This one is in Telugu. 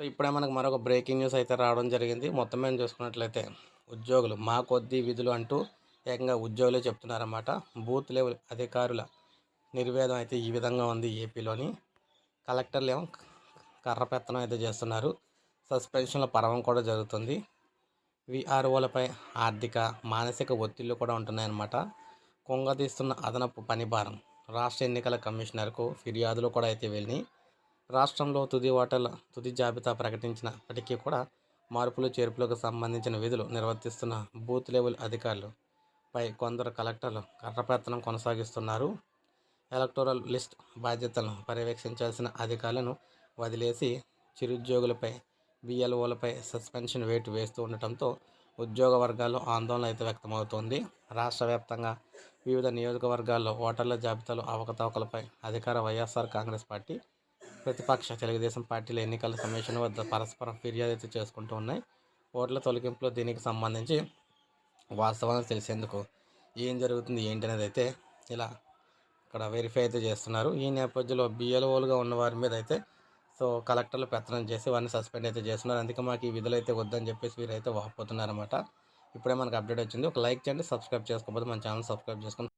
సో ఇప్పుడే మనకు మరొక బ్రేకింగ్ న్యూస్ అయితే రావడం జరిగింది. మొత్తం మేము చూసుకున్నట్లయితే ఉద్యోగులు మా కొద్ది విధులు అంటూ ఏకంగా ఉద్యోగులే చెప్తున్నారన్నమాట. బూత్ లెవెల్ అధికారుల నిర్వేదం అయితే ఈ విధంగా ఉంది ఏపీలోని. కలెక్టర్లు ఏమో కర్రపెత్తనం అయితే చేస్తున్నారు. సస్పెన్షన్ల పర్వం కూడా జరుగుతుంది. విఆర్ఓలపై ఆర్థిక మానసిక ఒత్తిళ్ళు కూడా ఉంటున్నాయన్నమాట. కొంగతీస్తున్న అదనపు పని భారం రాష్ట్ర ఎన్నికల కమిషనర్కు ఫిర్యాదులు కూడా అయితే వెళ్ళినాయి. రాష్ట్రంలో తుది ఓటర్ల తుది జాబితా ప్రకటించినప్పటికీ కూడా మార్పులు చేర్పులకు సంబంధించిన విధులు నిర్వర్తిస్తున్న బూత్ లెవెల్ అధికారులు పై కొందరు కలెక్టర్లు కర్రపెత్తనం కొనసాగిస్తున్నారు. ఎలక్టోరల్ లిస్ట్ బాధ్యతలను పర్యవేక్షించాల్సిన అధికారులను వదిలేసి చిరుద్యోగులపై బిఎల్ఓలపై సస్పెన్షన్ వేటు వేస్తూ ఉండటంతో ఉద్యోగ వర్గాల్లో ఆందోళన అయితే వ్యక్తమవుతోంది. రాష్ట్ర వ్యాప్తంగా వివిధ నియోజకవర్గాల్లో ఓటర్ల జాబితాలో అవకతవకలపై అధికార వైఎస్ఆర్ కాంగ్రెస్ పార్టీ ప్రతిపక్ష తెలుగుదేశం పార్టీల ఎన్నికల కమిషన్ వద్ద పరస్పరం ఫిర్యాదు అయితే చేసుకుంటూ ఉన్నాయి. ఓట్ల తొలగింపులో దీనికి సంబంధించి వాస్తవాన్ని తెలిసేందుకు ఏం జరుగుతుంది ఏంటి అనేది అయితే ఇలా ఇక్కడ వెరిఫై అయితే చేస్తున్నారు. ఈ నేపథ్యంలో బిఎల్ఓలుగా ఉన్న వారి మీద అయితే సో కలెక్టర్లు పెత్తనం చేసి వారిని సస్పెండ్ అయితే చేస్తున్నారు. అందుకే మాకు ఈ విధులు అయితే వద్దని చెప్పేసి వీరైతే వాపోతున్నారన్నమాట. ఇప్పుడే మనకు అప్డేట్ వచ్చింది. ఒక లైక్ చేయండి సబ్స్క్రైబ్ చేసుకోకపోతే మన ఛానల్ సబ్స్క్రైబ్ చేసుకొని